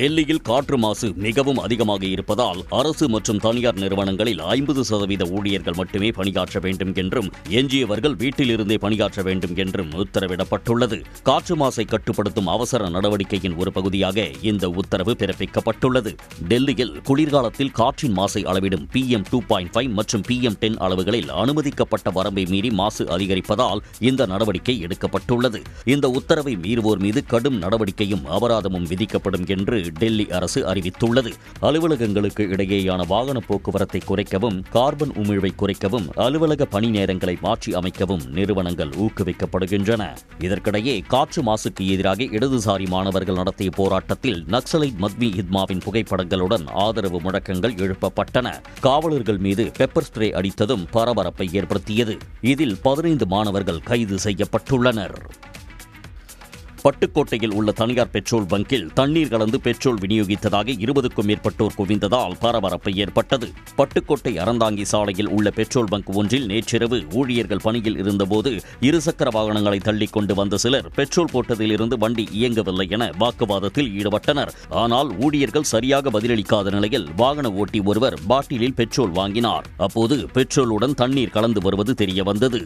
டெல்லியில் காற்று மாசு மிகவும் அதிகமாக இருப்பதால் அரசு மற்றும் தனியார் நிறுவனங்களில் ஐம்பது சதவீத ஊழியர்கள் மட்டுமே பணியாற்ற வேண்டும் என்றும் எஞ்சியவர்கள் வீட்டிலிருந்தே பணியாற்ற வேண்டும் என்றும் உத்தரவிடப்பட்டுள்ளது. காற்று மாசை கட்டுப்படுத்தும் அவசர நடவடிக்கையின் ஒரு பகுதியாக இந்த உத்தரவு பிறப்பிக்கப்பட்டுள்ளது. டெல்லியில் குளிர்காலத்தில் காற்றின் மாசை அளவிடும் பிஎம் டூ பாயிண்ட் ஃபைவ் மற்றும் பிஎம் டென் அளவுகளில் அனுமதிக்கப்பட்ட வரம்பை மீறி மாசு அதிகரிப்பதால் இந்த நடவடிக்கை எடுக்கப்பட்டுள்ளது. இந்த உத்தரவை மீறுவோர் மீது கடும் நடவடிக்கையும் அபராதமும் விதிக்கப்படும் என்று டெல்லி அரசு அறிவித்துள்ளது. அலுவலகங்களுக்கு இடையேயான வாகன போக்குவரத்தை குறைக்கவும் கார்பன் உமிழ்வை குறைக்கவும் அலுவலக பணி நேரங்களை மாற்றி அமைக்கவும் நிறுவனங்கள் ஊக்குவிக்கப்படுகின்றன. இதற்கிடையே காற்று மாசுக்கு எதிராக இடதுசாரி மாணவர்கள் நடத்திய போராட்டத்தில் நக்சலைட் மத்மி இத்மாவின் புகைப்படங்களுடன் ஆதரவு முழக்கங்கள் எழுப்பப்பட்டன. காவலர்கள் மீது பெப்பர் ஸ்ப்ரே அடித்ததும் பரபரப்பை ஏற்படுத்தியது. இதில் பதினைந்து மாணவர்கள் கைது செய்யப்பட்டுள்ளனர். பட்டுக்கோட்டையில் உள்ள தனியார் பெட்ரோல் பங்கில் தண்ணீர் கலந்து பெட்ரோல் விநியோகித்ததாக இருபதுக்கும் மேற்பட்டோர் குவிந்ததால் பரபரப்பு ஏற்பட்டது. பட்டுக்கோட்டை அறந்தாங்கி சாலையில் உள்ள பெட்ரோல் பங்க் ஒன்றில் நேற்றிரவு ஊழியர்கள் பணியில் இருந்தபோது இருசக்கர வாகனங்களை தள்ளிக்கொண்டு வந்த சிலர் பெட்ரோல் போட்டதிலிருந்து வண்டி இயங்கவில்லை என வாக்குவாதத்தில் ஈடுபட்டனர். ஆனால் ஊழியர்கள் சரியாக பதிலளிக்காத நிலையில் வாகன ஓட்டி ஒருவர் பாட்டிலில் பெட்ரோல் வாங்கினார். அப்போது பெட்ரோலுடன் தண்ணீர் கலந்து வருவது தெரியவந்தது.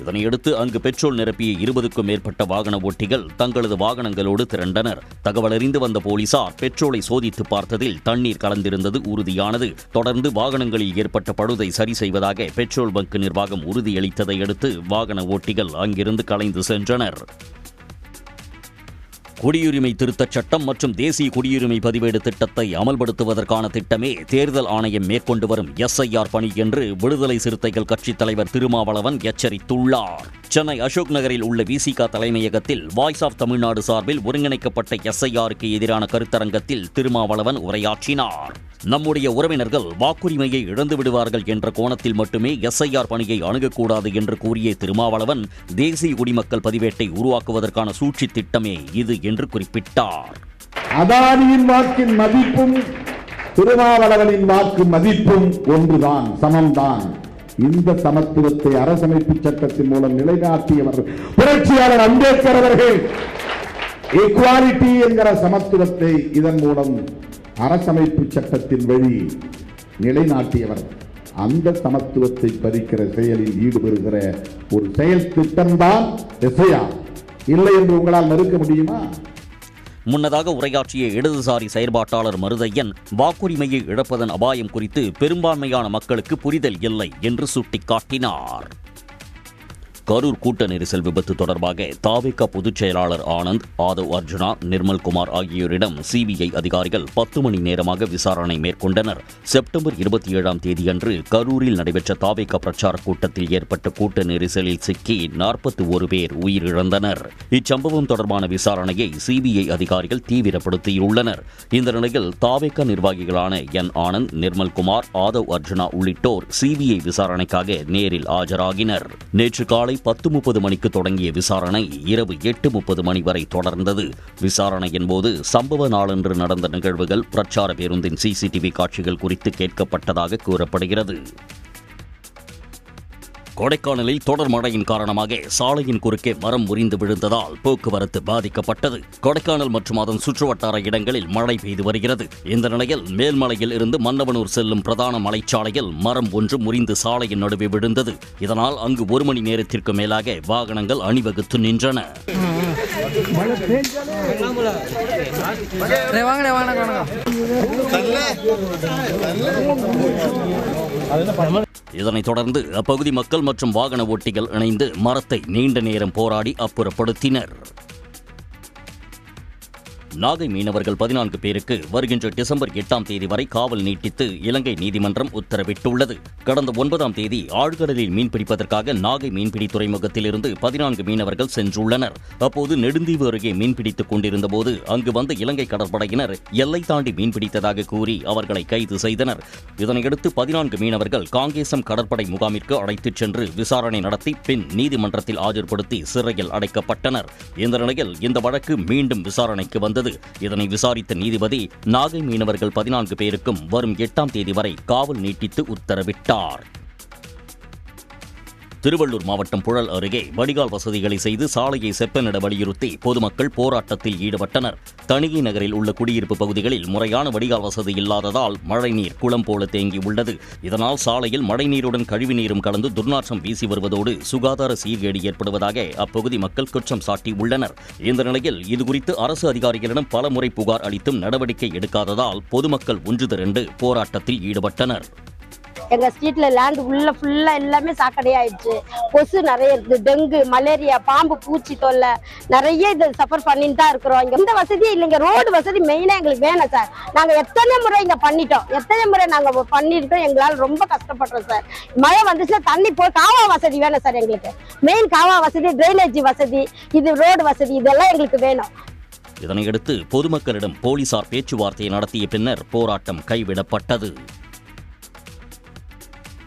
இதனையடுத்து அங்கு பெட்ரோல் நிரப்பிய இருபதுக்கும் மேற்பட்ட வாகன ஓட்டிகள் தங்களது வாகனங்களோடு திரண்டனர். தகவலறிந்து வந்த போலீசார் பெட்ரோலை சோதித்து பார்த்ததில் தண்ணீர் கலந்திருந்தது உறுதியானது. தொடர்ந்து வாகனங்களில் ஏற்பட்ட பழுதை சரி செய்வதாக பெட்ரோல் பங்க் நிர்வாகம் உறுதியளித்ததை அடுத்து வாகன ஓட்டிகள் அங்கிருந்து கலைந்து சென்றனர். குடியுரிமை திருத்தச் சட்டம் மற்றும் தேசிய குடியுரிமை பதிவேடு திட்டத்தை அமல்படுத்துவதற்கான திட்டமே தேர்தல் ஆணையம் மேற்கொண்டு வரும் எஸ்ஐஆர் பணி என்று விடுதலை சிறுத்தைகள் கட்சித் தலைவர் திருமாவளவன் எச்சரித்துள்ளார். சென்னை அசோக் நகரில் உள்ள விசிகா தலைமையகத்தில் வாய்ஸ் ஆஃப் தமிழ்நாடு சார்பில் ஒருங்கிணைக்கப்பட்ட எஸ்ஐஆருக்கு எதிரான கருத்தரங்கத்தில் திருமாவளவன் உரையாற்றினார். நம்முடைய உறவினர்கள் வாக்குரிமையை இழந்து விடுவார்கள் என்ற கோணத்தில் மட்டுமே எஸ்ஐஆர் பணியை அணுகக்கூடாது என்று கூறிய திருமாவளவன் தேசிய குடிமக்கள் பதிவேட்டை உருவாக்குவதற்கான சூழ்ச்சி திட்டமே இது என்று குறிப்பிட்டார். அதானியின் வாக்கின் மதிப்பும் திருமாவளவனின் வாக்கு மதிப்பும் ஒன்றுதான் சமம்தான். இந்த சமத்துவத்தை அரசமைப்பு சட்டத்தின் மூலம் நிலைநாட்டியவர் புரட்சியாளர் அம்பேத்கர் அவர்கள் ஈக்குவாலிட்டி என்கிற சமத்துவத்தை இதன் மூலம் அரசமைப்பு சட்டத்தின் வழி நிலைநாட்டியவர். அந்த சமத்துவத்தை பறிக்கிற செயலில் ஈடுபடுகிற ஒரு செயல் திட்டம்தான் எஸ்ஐஆர் இல்லை என்று உங்களால் மறுக்க முடியுமா? முன்னதாக உரையாற்றிய இடதுசாரி செயற்பாட்டாளர் மருதையன் வாக்குரிமையை இழப்பதன் அபாயம் குறித்து பெரும்பான்மையான மக்களுக்கு புரிதல் இல்லை என்று சுட்டிக்காட்டினார். கரூர் கூட்ட நெரிசல் விபத்து தொடர்பாக தாவேக பொதுச் செயலாளர் ஆனந்த் ஆதவ் அர்ஜுனா நிர்மல்குமார் ஆகியோரிடம் சிபிஐ அதிகாரிகள் பத்து மணி நேரமாக விசாரணை மேற்கொண்டனர். செப்டம்பர் இருபத்தி ஏழாம் தேதியன்று கரூரில் நடைபெற்ற தாவேக பிரச்சார கூட்டத்தில் ஏற்பட்ட கூட்ட நெரிசலில் சிக்கி நாற்பத்தி ஒரு பேர் உயிரிழந்தனர். இச்சம்பவம் தொடர்பான விசாரணையை சிபிஐ அதிகாரிகள் தீவிரப்படுத்தியுள்ளனர். இந்த நிலையில் தாவேக நிர்வாகிகளான என் ஆனந்த் நிர்மல்குமார் ஆதவ் அர்ஜுனா உள்ளிட்டோர் சிபிஐ விசாரணைக்காக நேரில் ஆஜராகினர். நேற்று காலை பத்து முப்பது மணிக்கு தொடங்கிய விசாரணை இரவு எட்டு முப்பது மணி வரை தொடர்ந்தது. விசாரணையின் போது சம்பவ நாளன்று நடந்த நிகழ்வுகள் பிரச்சார பேருந்தின் சிசிடிவி காட்சிகள் குறித்து கேட்கப்பட்டதாக கூறப்படுகிறது. கொடைக்கானலில் தொடர் மழையின் காரணமாக சாலையின் குறுக்கே மரம் முறிந்து விழுந்ததால் போக்குவரத்து பாதிக்கப்பட்டது. கொடைக்கானல் மற்றும் அதன் சுற்றுவட்டார இடங்களில் மழை பெய்து வருகிறது. இந்த நிலையில் மேல்மலையில் இருந்து மன்னவனூர் செல்லும் பிரதான மலைச்சாலையில் மரம் ஒன்று முறிந்து சாலையின் நடுவே விழுந்தது. இதனால் அங்கு ஒரு மணி நேரத்திற்கு மேலாக வாகனங்கள் அணிவகுத்து நின்றன. வாங்கடா இதனைத் தொடர்ந்து அப்பகுதி மக்கள் மற்றும் வாகன ஓட்டிகள் இணைந்து மரத்தை நீண்ட நேரம் போராடி அப்புறப்படுத்தினர். நாகை மீனவர்கள் பதினான்கு பேருக்கு வருகின்ற டிசம்பர் எட்டாம் தேதி வரை காவல் நீட்டித்து இலங்கை நீதிமன்றம் உத்தரவிட்டுள்ளது. கடந்த ஒன்பதாம் தேதி ஆழ்கடலில் மீன்பிடிப்பதற்காக நாகை மீன்பிடி துறைமுகத்திலிருந்து பதினான்கு மீனவர்கள் சென்றுள்ளனர். அப்போது நெடுந்தீவு அருகே மீன்பிடித்துக் கொண்டிருந்தபோது அங்கு வந்த இலங்கை கடற்படையினர் எல்லை தாண்டி மீன்பிடித்ததாக கூறி அவர்களை கைது செய்தனர். இதனையடுத்து பதினான்கு மீனவர்கள் காங்கேசம் கடற்படை முகாமிற்கு அழைத்துச் சென்று விசாரணை நடத்தி பின் நீதிமன்றத்தில் ஆஜர்படுத்தி சிறையில் அடைக்கப்பட்டனர். இந்த நிலையில் இந்த வழக்கு மீண்டும் விசாரணைக்கு வந்தது. இருந்தது இதனை விசாரித்த நீதிபதி நாகை மீனவர்கள் பதினான்கு பேருக்கும் வரும் எட்டாம் தேதி வரை காவல் நீட்டித்து உத்தரவிட்டார். திருவள்ளூர் மாவட்டம் புழல் அருகே வடிகால் வசதிகளை செய்து சாலையை செப்பனிட வலியுறுத்தி பொதுமக்கள் போராட்டத்தில் ஈடுபட்டனர். தணிகை நகரில் உள்ள குடியிருப்பு பகுதிகளில் முறையான வடிகால் வசதி இல்லாததால் மழைநீர் குளம் போல தேங்கி உள்ளது. இதனால் சாலையில் மழைநீருடன் கழிவுநீரும் கலந்து துர்நாற்றம் வீசி வருவதோடு சுகாதார சீர்கேடு ஏற்படுவதாக அப்பகுதி மக்கள் குற்றம் சாட்டி உள்ளனர். இந்த நிலையில் இதுகுறித்து அரசு அதிகாரிகளிடம் பலமுறை புகார் அளித்தும் நடவடிக்கை எடுக்காததால் பொதுமக்கள் ஒன்று திரண்டு போராட்டத்தில் ஈடுபட்டனர். எங்கள் ஸ்ட்ரீட்டில் லேண்டு உள்ளே ஃபுல்லாக எல்லாமே சாக்கடையாயிடுச்சு. கொசு நிறைய இருக்குது. டெங்கு மலேரியா பாம்பு பூச்சி தொல்லை நிறைய இது சஃபர் பண்ணிட்டு தான் இருக்கிறோம். இங்கே எந்த வசதியும் இல்லைங்க. ரோடு வசதி மெயினாக எங்களுக்கு வேணும் சார் நாங்கள் எத்தனை முறை இங்கே பண்ணிட்டோம். எத்தனை முறை நாங்கள் பண்ணிட்டோம் எங்களால் ரொம்ப கஷ்டப்படுறோம் சார் மழை வந்துச்சுன்னா தண்ணி போ காவா வசதி வேணும் சார் எங்களுக்கு. மெயின் காவா வசதி ட்ரைனேஜ் வசதி இது ரோடு வசதி இதெல்லாம் எங்களுக்கு வேணும். இதனையடுத்து பொதுமக்களிடம் போலீசார் பேச்சுவார்த்தை நடத்திய பின்னர் போராட்டம் கைவிடப்பட்டது.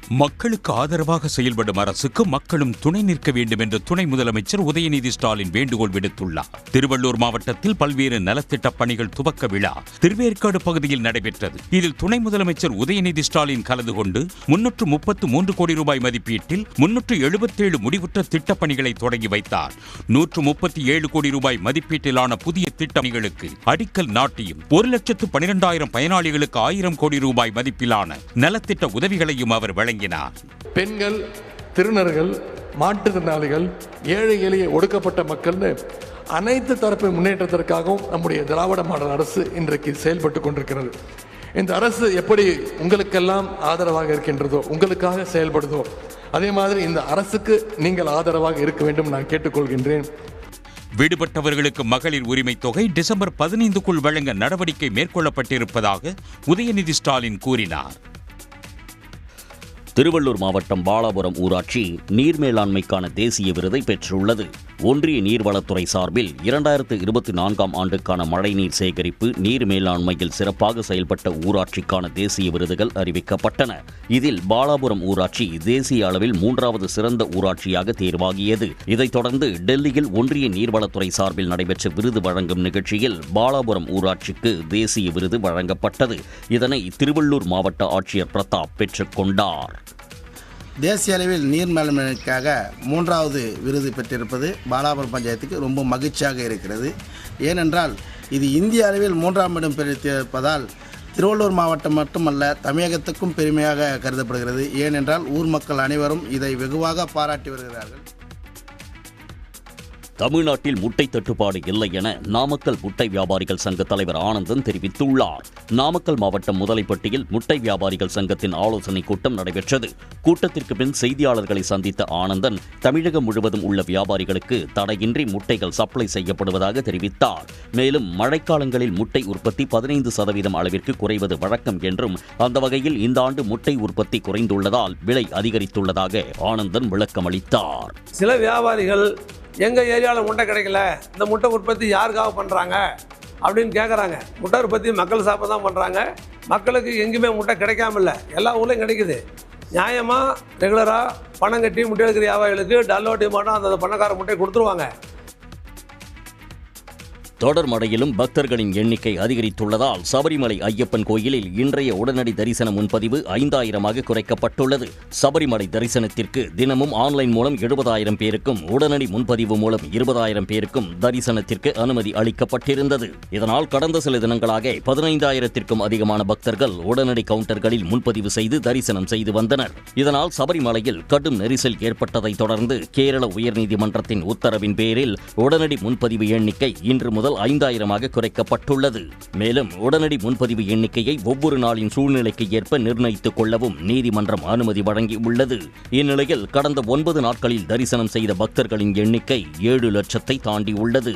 மக்களுக்கு ஆதரவாக செயல்படும் அரசுக்கு மக்களும் துணை நிற்க வேண்டும் என்று துணை முதலமைச்சர் உதயநிதி ஸ்டாலின் வேண்டுகோள் விடுத்துள்ளார். திருவள்ளூர் மாவட்டத்தில் பல்வேறு நலத்திட்ட பணிகள் துவக்க விழா திருவேற்காடு பகுதியில் நடைபெற்றது. இதில் துணை முதலமைச்சர் உதயநிதி ஸ்டாலின் கலந்து கொண்டு முன்னூற்று முப்பத்து மூன்று கோடி ரூபாய் மதிப்பீட்டில் முன்னூற்று எழுபத்தேழு முடிவுற்ற திட்டப் பணிகளை தொடங்கி வைத்தார். நூற்று முப்பத்தி ஏழு கோடி ரூபாய் மதிப்பீட்டிலான புதிய திட்டப்பணிகளுக்கு அடிக்கல் நாட்டியும் ஒரு லட்சத்து பனிரெண்டாயிரம் பயனாளிகளுக்கு ஆயிரம் கோடி ரூபாய் மதிப்பிலான நலத்திட்ட உதவிகளையும் அவர் வழங்கினார். பெண்கள் திருநர்கள் மாற்றுத்திறனாளிகள் ஏழை எளிய ஒடுக்கப்பட்ட மக்கள்னு அனைத்து தரப்பு முன்னேற்றத்திற்காகவும் நம்முடைய திராவிட மாடல் அரசு இன்றைக்கு செயல்பட்டு கொண்டிருக்கிறது. இந்த அரசு எப்படி உங்களுக்கெல்லாம் ஆதரவாக இருக்கின்றதோ உங்களுக்காக செயல்படுதோ அதே மாதிரி இந்த அரசுக்கு நீங்கள் ஆதரவாக இருக்க வேண்டும் நான் கேட்டுக்கொள்கின்றேன். விடுபட்டவர்களுக்கு மகளிர் உரிமை தொகை டிசம்பர் பதினைந்துக்குள் வழங்க நடவடிக்கை மேற்கொள்ளப்பட்டிருப்பதாக உதயநிதி ஸ்டாலின் கூறினார். திருவள்ளூர் மாவட்டம் பாலாபுரம் ஊராட்சி நீர் மேலாண்மைக்கான தேசிய விருதை பெற்றுள்ளது. ஒன்றிய நீர்வளத்துறை சார்பில் இரண்டாயிரத்து இருபத்தி நான்காம் ஆண்டுக்கான மழைநீர் சேகரிப்பு நீர் மேலாண்மையில் சிறப்பாக செயல்பட்ட ஊராட்சிக்கான தேசிய விருதுகள் அறிவிக்கப்பட்டன. இதில் பாலாபுரம் ஊராட்சி தேசிய அளவில் மூன்றாவது சிறந்த ஊராட்சியாக தேர்வாகியது. இதைத் தொடர்ந்து டெல்லியில் ஒன்றிய நீர்வளத்துறை சார்பில் நடைபெற்ற விருது வழங்கும் நிகழ்ச்சியில் பாலாபுரம் ஊராட்சிக்கு தேசிய விருது வழங்கப்பட்டது. இதனை திருவள்ளூர் மாவட்ட ஆட்சியர் பிரதாப் பெற்றுக்கொண்டார் தேசிய அளவில் நீர் மேலாண்மைக்காக மூன்றாவது விருது பெற்றிருப்பது பாலாபுரம் பஞ்சாயத்துக்கு ரொம்ப மகிழ்ச்சியாக இருக்கிறது. ஏனென்றால் இது இந்திய அளவில் மூன்றாம் இடம் பெற்றிருப்பதால் திருவள்ளூர் மாவட்டம் மட்டுமல்ல தமிழகத்துக்கும் பெருமையாக கருதப்படுகிறது. ஏனென்றால் ஊர் மக்கள் அனைவரும் இதை வெகுவாக பாராட்டி வருகிறார்கள். தமிழ்நாட்டில் முட்டை தட்டுப்பாடு இல்லை என நாமக்கல் முட்டை வியாபாரிகள் சங்க தலைவர் ஆனந்தன் தெரிவித்துள்ளார். நாமக்கல் மாவட்டம் முதலைப்பட்டியில் முட்டை வியாபாரிகள் சங்கத்தின் ஆலோசனை கூட்டம் நடைபெற்றது. கூட்டத்திற்கு பின் செய்தியாளர்களை சந்தித்த ஆனந்தன் தமிழகம் முழுவதும் உள்ள வியாபாரிகளுக்கு தடையின்றி முட்டைகள் சப்ளை செய்யப்படுவதாக தெரிவித்தார். மேலும் மழைக்காலங்களில் முட்டை உற்பத்தி பதினைந்து சதவீதம் அளவிற்கு குறைவது வழக்கம் என்றும் அந்த வகையில் இந்த ஆண்டு முட்டை உற்பத்தி குறைந்துள்ளதால் விலை அதிகரித்துள்ளதாக ஆனந்தன் விளக்கமளித்தார். சில வியாபாரிகள் எங்கள் ஏரியாவில் முட்டை கிடைக்கல. இந்த முட்டை உற்பத்தி யாருக்காக பண்ணுறாங்க அப்படின்னு கேட்குறாங்க முட்டை உற்பத்தி மக்கள் சாப்பிட தான் பண்ணுறாங்க மக்களுக்கு எங்கேயுமே முட்டை கிடைக்காம இல்லை. எல்லா ஊர்லேயும் கிடைக்குது. நியாயமாக ரெகுலராக பணம் கட்டி முட்டை எடுக்கிற வியாபாரிகளுக்கு டல்லோட்டி மட்டும் அந்த பணக்கார முட்டையை கொடுத்துருவாங்க. தொடர்மடையிலும் பக்தர்களின் எண்ணிக்கை அதிகரித்துள்ளதால் சபரிமலை ஐயப்பன் கோயிலில் இன்றைய உடனடி தரிசன முன்பதிவு ஐந்தாயிரமாக குறைக்கப்பட்டுள்ளது. சபரிமலை தரிசனத்திற்கு தினமும் ஆன்லைன் மூலம் எழுபதாயிரம் பேருக்கும் உடனடி முன்பதிவு மூலம் இருபதாயிரம் பேருக்கும் தரிசனத்திற்கு அனுமதி அளிக்கப்பட்டிருந்தது. இதனால் கடந்த சில தினங்களாக பதினைந்தாயிரத்திற்கும் அதிகமான பக்தர்கள் உடனடி கவுண்டர்களில் முன்பதிவு செய்து தரிசனம் செய்து வந்தனர். இதனால் சபரிமலையில் கடும் நெரிசல் ஏற்பட்டதை தொடர்ந்து கேரள உயர்நீதிமன்றத்தின் உத்தரவின் பேரில் உடனடி முன்பதிவு எண்ணிக்கை இன்று முதல் ஐந்தாயிரமாக குறைக்கப்பட்டுள்ளது. மேலும் உடனடி முன்பதிவு எண்ணிக்கையை ஒவ்வொரு நாளின் சூழ்நிலைக்கு ஏற்ப நிர்ணயித்துக் கொள்ளவும் நீதிமன்றம் அனுமதி வழங்கியுள்ளது. இந்நிலையில் கடந்த ஒன்பது நாட்களில் தரிசனம் செய்த பக்தர்களின் எண்ணிக்கை ஏழு லட்சத்தை தாண்டியுள்ளது.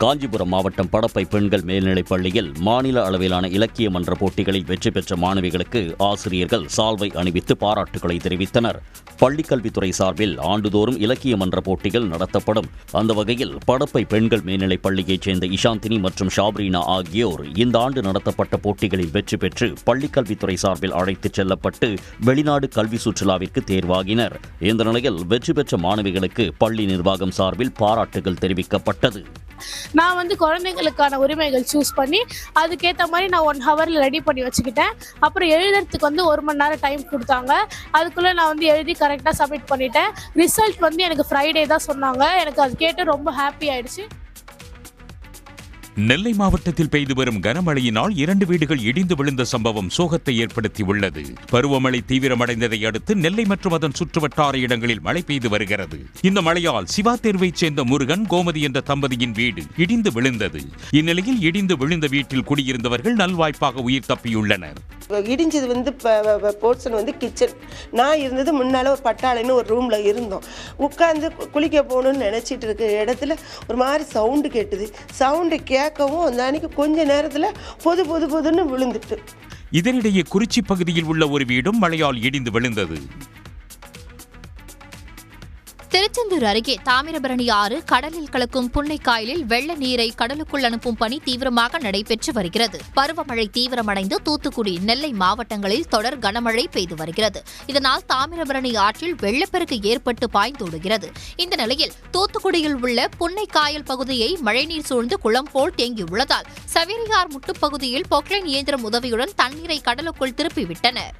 காஞ்சிபுரம் மாவட்டம் படப்பை பெண்கள் மேல்நிலைப் பள்ளியில் மாநில அளவிலான இலக்கிய மன்ற போட்டிகளில் வெற்றி பெற்ற மாணவிகளுக்கு ஆசிரியர்கள் சால்வை அணிவித்து பாராட்டுகளை தெரிவித்தனர். பள்ளிக்கல்வித்துறை சார்பில் ஆண்டுதோறும் இலக்கிய மன்ற போட்டிகள் நடத்தப்படும். அந்த வகையில் படப்பை பெண்கள் மேல்நிலைப் பள்ளியைச் சேர்ந்த இஷாந்தினி மற்றும் ஷாப்ரீனா ஆகியோர் இந்த ஆண்டு நடத்தப்பட்ட போட்டிகளில் வெற்றி பெற்று பள்ளிக்கல்வித்துறை சார்பில் அழைத்துச் செல்லப்பட்டு வெளிநாடு கல்வி சுற்றுலாவிற்கு தேர்வாகினர். இந்த நிலையில் வெற்றி பெற்ற மாணவிகளுக்கு பள்ளி நிர்வாகம் சார்பில் பாராட்டுகள் தெரிவிக்கப்பட்டது. நான் வந்து குழந்தைங்களுக்கான உரிமைகள் சூஸ் பண்ணி அதுக்கேற்ற மாதிரி நான் ஒன் ஹவரில் ரெடி பண்ணி வச்சுக்கிட்டேன். அப்புறம் எழுதுறதுக்கு வந்து ஒரு மணி நேரம் டைம் கொடுத்தாங்க. அதுக்குள்ளே நான் வந்து எழுதி கரெக்டாக சப்மிட் பண்ணிட்டேன். ரிசல்ட் வந்து எனக்கு ஃப்ரைடே தான் சொன்னாங்க. எனக்கு அது கேட்டு ரொம்ப ஹாப்பி ஆயிடுச்சு. நெல்லை மாவட்டத்தில் பெய்து வரும் கனமழையினால் இரண்டு வீடுகள் இடிந்து விழுந்த சம்பவம் சோகத்தை ஏற்படுத்தியுள்ளது. பருவமழை தீவிரமடைந்ததை அடுத்து நெல்லை மற்றும் அதன் சுற்றுவட்டார இடங்களில் மழை பெய்து வருகிறது. இந்த மழையால் சிவா தேர்வைச் சேர்ந்த முருகன் கோமதி என்ற தம்பதியின் வீடு இடிந்து விழுந்தது. இந்நிலையில் இடிந்து விழுந்த வீட்டில் குடியிருந்தவர்கள் நல்வாய்ப்பாக உயிர் தப்பியுள்ளனர். இடிஞ்சது வந்து போர்ஷன் வந்து கிச்சன். நான் இருந்தது முன்னால் ஒரு பட்டாளைன்னு ஒரு ரூமில் இருந்தோம். உட்காந்து குளிக்க போகணும்னு நினச்சிட்டு இருக்க இடத்துல ஒரு மாதிரி சவுண்டு கேட்டுது. சவுண்டு கேட்கவும் அந்த அன்னைக்கு கொஞ்ச நேரத்தில் பொது பொது பொதுன்னு விழுந்துட்டு. இதனிடையே குறிச்சி பகுதியில் உள்ள ஒரு வீடும் மழையால் இடிந்து விழுந்தது. திருச்செந்தூர் அருகே தாமிரபரணி ஆறு கடலில் கலக்கும் புன்னைக்காயலில் வெள்ள நீரை கடலுக்குள் அனுப்பும் பணி தீவிரமாக நடைபெற்று வருகிறது. பருவமழை தீவிரமடைந்து தூத்துக்குடி நெல்லை மாவட்டங்களில் தொடர் கனமழை பெய்து வருகிறது. இதனால் தாமிரபரணி ஆற்றில் வெள்ளப்பெருக்கு ஏற்பட்டு பாய்ந்தோடுகிறது. இந்த நிலையில் தூத்துக்குடியில் உள்ள புன்னைக்காயல் பகுதியை மழைநீர் சூழ்ந்து குளம் போல் தேங்கியுள்ளதால் சவேரியார் முட்டுப்பகுதியில் பொக்லைன் இயந்திரம் உதவியுடன் தண்ணீரை கடலுக்குள் திருப்பிவிட்டனர்.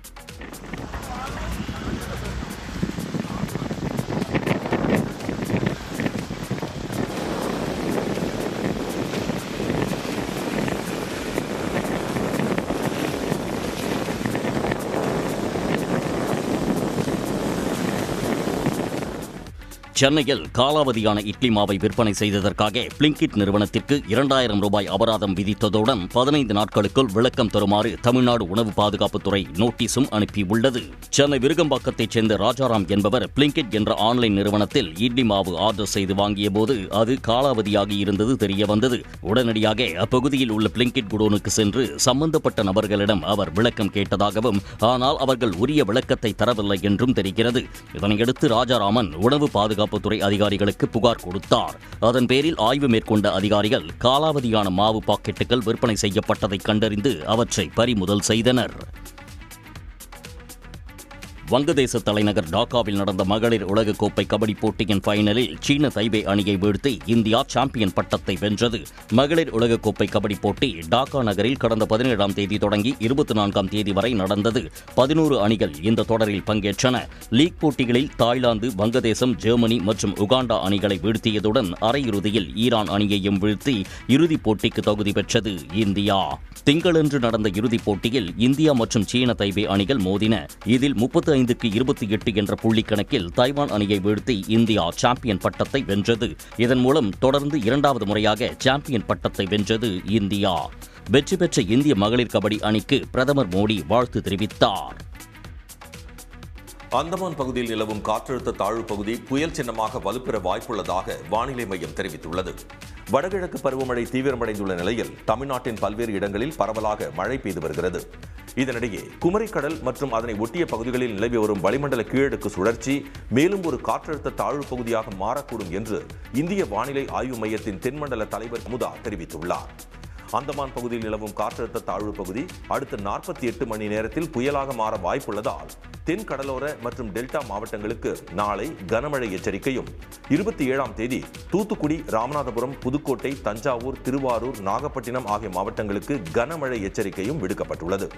சென்னையில் காலாவதியான இட்லி மாவை விற்பனை செய்ததற்காக பிளிங்கிட் நிறுவனத்திற்கு இரண்டாயிரம் ரூபாய் அபராதம் விதித்ததுடன் பதினைந்து நாட்களுக்குள் விளக்கம் தருமாறு தமிழ்நாடு உணவு பாதுகாப்புத்துறை நோட்டீஸும் அனுப்பியுள்ளது. சென்னை விருகம்பாக்கத்தைச் சேர்ந்த ராஜாராம் என்பவர் பிளிங்கிட் என்ற ஆன்லைன் நிறுவனத்தில் இட்லி மாவு ஆர்டர் செய்து வாங்கிய போது அது காலாவதியாகி இருந்தது தெரிய வந்தது. உடனடியாக அப்பகுதியில் உள்ள பிளிங்கிட் குடோனுக்கு சென்று சம்பந்தப்பட்ட நபர்களிடம் அவர் விளக்கம் கேட்டதாகவும் ஆனால் அவர்கள் உரிய விளக்கத்தை தரவில்லை என்றும் தெரிகிறது. இதனையடுத்து ராஜாராமன் உணவு பாதுகாப்பு பாதுகாப்புத்துறை அதிகாரிகளுக்கு புகார் கொடுத்தார். அதன் பேரில் ஆய்வு மேற்கொண்ட அதிகாரிகள் காலாவதியான மாவு பாக்கெட்டுகள் விற்பனை செய்யப்பட்டதை கண்டறிந்து அவற்றை பறிமுதல் செய்தனர். வங்கதேச தலைநகர் டாக்காவில் நடந்த மகளிர் உலகக்கோப்பை கபடி போட்டியின் ஃபைனலில் சீன தைபே அணியை வீழ்த்தி இந்தியா சாம்பியன் பட்டத்தை வென்றது. மகளிர் உலகக்கோப்பை கபடி போட்டி டாக்கா நகரில் கடந்த பதினேழாம் தேதி தொடங்கி இருபத்தி நான்காம் தேதி வரை நடந்தது. பதினோரு அணிகள் இந்த தொடரில் பங்கேற்றன. லீக் போட்டிகளில் தாய்லாந்து வங்கதேசம் ஜெர்மனி மற்றும் உகாண்டா அணிகளை வீழ்த்தியதுடன் அரையிறுதியில் ஈரான் அணியையும் வீழ்த்தி இறுதிப் போட்டிக்கு தகுதி பெற்றது இந்தியா. திங்களன்று நடந்த இறுதிப் போட்டியில் இந்தியா மற்றும் சீன தைபே அணிகள் மோதின. இதில் முப்பத்தி இருபத்தைந்துக்கு இருபத்தி எட்டு என்ற புள்ளி கணக்கில் தைவான் அணியை வீழ்த்தி இந்தியா சாம்பியன் பட்டத்தை வென்றது. இதன் மூலம் தொடர்ந்து இரண்டாவது முறையாக சாம்பியன் பட்டத்தை வென்றது இந்தியா. வெற்றி பெற்ற இந்திய மகளிர் கபடி அணிக்கு பிரதமர் மோடி வாழ்த்து தெரிவித்தார். அந்தமான் பகுதியில் நிலவும் காற்றழுத்த தாழ்வு பகுதி புயல் சின்னமாக வலுப்பெற வாய்ப்புள்ளதாக வானிலை மையம் தெரிவித்துள்ளது. வடகிழக்கு பருவமழை தீவிரமடைந்துள்ள நிலையில் தமிழ்நாட்டின் பல்வேறு இடங்களில் பரவலாக மழை பெய்து வருகிறது. இதனிடையே குமரிக்கடல் மற்றும் அதனை ஒட்டிய பகுதிகளில் நிலவி வரும் வளிமண்டல கீழடுக்கு சுழற்சி மேலும் ஒரு காற்றழுத்த தாழ்வு பகுதியாக மாறக்கூடும் என்று இந்திய வானிலை ஆய்வு மையத்தின் தென்மண்டல தலைவர் முதா தெரிவித்துள்ளார். அந்தமான் பகுதியில் நிலவும் காற்றழுத்த தாழ்வு பகுதி அடுத்த நாற்பத்தி எட்டு மணி நேரத்தில் புயலாக மாற வாய்ப்புள்ளதால் தென் கடலோர மற்றும் டெல்டா மாவட்டங்களுக்கு நாளை கனமழை எச்சரிக்கையும். இருபத்தி ஏழாம் தேதி தூத்துக்குடி ராமநாதபுரம் புதுக்கோட்டை தஞ்சாவூர் திருவாரூர் நாகப்பட்டினம் ஆகிய மாவட்டங்களுக்கு கனமழை எச்சரிக்கையும் விடுக்கப்பட்டுள்ளது.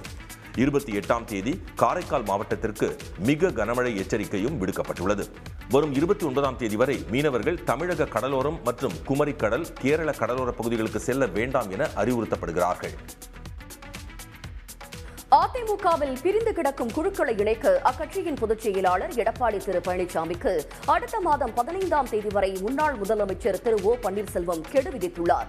இருபத்தி எட்டாம் தேதி காரைக்கால் மாவட்டத்திற்கு மிக கனமழை எச்சரிக்கையும் விடுக்கப்பட்டுள்ளது. வரும் இருபத்தி ஒன்பதாம் தேதி வரை மீனவர்கள் தமிழக கடலோரம் மற்றும் குமரிக்கடல் கேரள கடலோர பகுதிகளுக்கு செல்ல வேண்டாம் என அறிவுறுத்தப்படுகிறார்கள். அதிமுகவில் பிரிந்து கிடக்கும் குழுக்களை இணைக்க அக்கட்சியின் பொதுச் செயலாளர் எடப்பாடி திரு பழனிசாமிக்கு அடுத்த மாதம் பதினைந்தாம் தேதி வரை முன்னாள் முதலமைச்சர் திரு ஓ பன்னீர்செல்வம் கெடு விதித்துள்ளார்.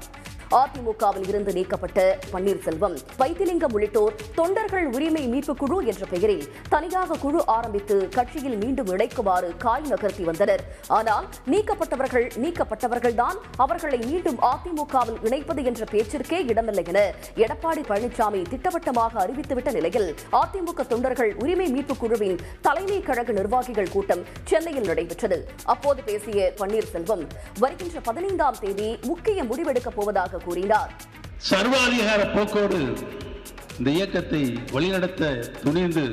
அதிமுகவில் இருந்து நீக்கப்பட்ட பன்னீர்செல்வம் வைத்திலிங்கம் உள்ளிட்டோர் தொண்டர்கள் உரிமை மீட்பு குழு என்ற பெயரில் தனியாக குழு ஆரம்பித்து கட்சியில் மீண்டும் இணைக்குமாறு காய் நகர்த்தி வந்தனர். ஆனால் நீக்கப்பட்டவர்கள் நீக்கப்பட்டவர்கள்தான் அவர்களை மீண்டும் அதிமுகவில் இணைப்பது என்ற பேச்சிற்கே இடமில்லை என எடப்பாடி பழனிசாமி திட்டவட்டமாக அறிவித்துவிட்ட நிலையில் அதிமுக தொண்டர்கள் உரிமை மீட்பு குழுவின் தலைமை கழக நிர்வாகிகள் கூட்டம் சென்னையில் நடைபெற்றது. அப்போது பேசிய பன்னீர்செல்வம் வருகின்ற பதினைந்தாம் தேதி முக்கிய முடிவெடுக்கப் போவதாக கூறினார். சர்வாதிகார போக்கோடு இந்த இயக்கத்தை வழிநடத்த துணிந்து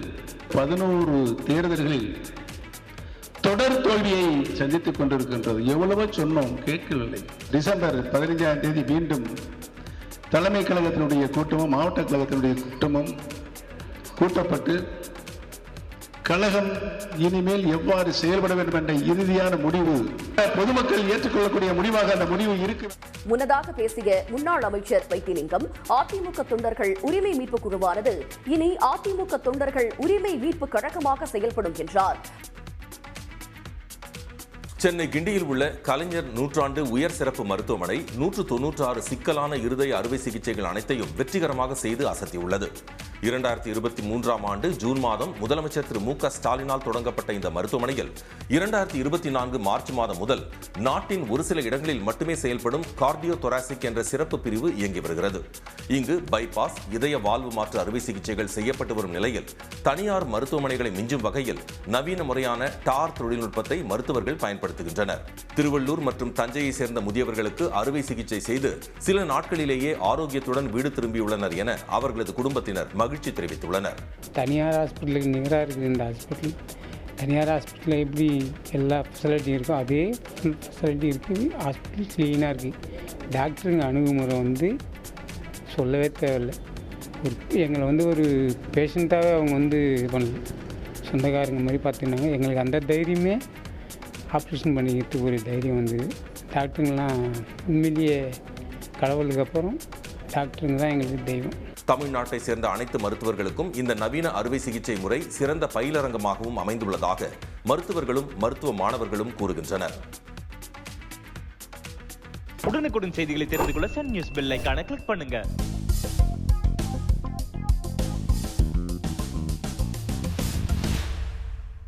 பதினோரு தேர்தல்களில் தொடர் தோல்வியை சந்தித்துக் கொண்டிருக்கின்றது. எவ்வளவோ சொன்னோம் கேட்கவில்லை. டிசம்பர் பதினைஞ்சாம் தேதி மீண்டும் தலைமை கழகத்தினுடைய கூட்டமும் மாவட்ட கழகத்தினுடைய கூட்டமும் கூட்டப்பட்டு கழகம் இனிமேல் எவ்வாறு செயல்பட வேண்டும் என்ற இறுதியான முடிவு பொதுமக்கள் ஏற்றுக்கொள்ளக்கூடிய முடிவாக அந்த முடிவு இருக்கு. முன்னதாக பேசிய முன்னாள் அமைச்சர் வைத்திலிங்கம் அதிமுக தொண்டர்கள் உரிமை மீட்பு குழுவானது இனி அதிமுக தொண்டர்கள் உரிமை மீட்பு கழகமாக செயல்படும் என்றார். சென்னை கிண்டியில் உள்ள கலைஞர் நூற்றாண்டு உயர் சிறப்பு மருத்துவமனை நூற்று தொன்னூற்று ஆறு சிக்கலான இருதய அறுவை சிகிச்சைகள் அனைத்தையும் வெற்றிகரமாக செய்து அசத்தியுள்ளது. இரண்டாயிரத்தி இருபத்தி மூன்றாம் ஆண்டு ஜூன் மாதம் முதலமைச்சர் திரு மு க ஸ்டாலினால் தொடங்கப்பட்ட இந்த மருத்துவமனையில் இரண்டாயிரத்தி இருபத்தி நான்கு மார்ச் மாதம் முதல் நாட்டின் ஒரு சில இடங்களில் மட்டுமே செயல்படும் கார்டியோ தொராசிக் என்ற சிறப்பு பிரிவு இயங்கி வருகிறது. இங்கு பைபாஸ் இதய வாழ்வு மாற்று அறுவை சிகிச்சைகள் செய்யப்பட்டு வரும் நிலையில் தனியார் மருத்துவமனைகளை மிஞ்சும் வகையில் நவீன முறையான டார் தொழில்நுட்பத்தை மருத்துவர்கள் பயன்படுத்துகின்றனர். திருவள்ளூர் மற்றும் தஞ்சையை சேர்ந்த முதியவர்களுக்கு அறுவை சிகிச்சை செய்து சில நாட்களிலேயே ஆரோக்கியத்துடன் வீடு திரும்பியுள்ளனர் என அவர்களது குடும்பத்தினர் மகிழ்ச்சி தெரிவித்துள்ளனர். தனியார் ஹாஸ்பிட்டலுக்கு நிகராக இருக்குது இந்த ஹாஸ்பிட்டல். தனியார் ஹாஸ்பிட்டலில் எப்படி எல்லா ஃபெசிலிட்டியும் இருக்கோ அதே ஃபெசிலிட்டி இருக்குது ஹாஸ்பிட்டல் க்ளீனாக இருக்குது டாக்டருங்க அணுகுமுறை வந்து சொல்லவே தேவையில்லை. ஒரு எங்களை வந்து ஒரு பேஷண்ட்டாகவே அவங்க வந்து இது பண்ணல. சொந்தக்காரங்க மாதிரி பார்த்துருந்தாங்க. எங்களுக்கு அந்த தைரியமே ஆப்ரேஷன் பண்ணிக்கிறதுக்கு ஒரு தைரியம் வந்தது டாக்டருங்கெலாம் உண்மையிலேயே கடவுளுக்கு அப்புறம் டாக்டருங்க தான் எங்களுக்கு தெய்வம். தமிழ்நாட்டை சேர்ந்த அனைத்து மருத்துவர்களுக்கும் இந்த நவீன அறுவை சிகிச்சை முறை சிறந்த பயிலரங்கமாகவும் அமைந்துள்ளதாக மருத்துவர்களும் மருத்துவ மாணவர்களும் கூறுகின்றனர். உடனுக்குடன் செய்திகளை தெரிந்து கொள்ள சன் நியூஸ் பெல் கிளிக் பண்ணுங்க.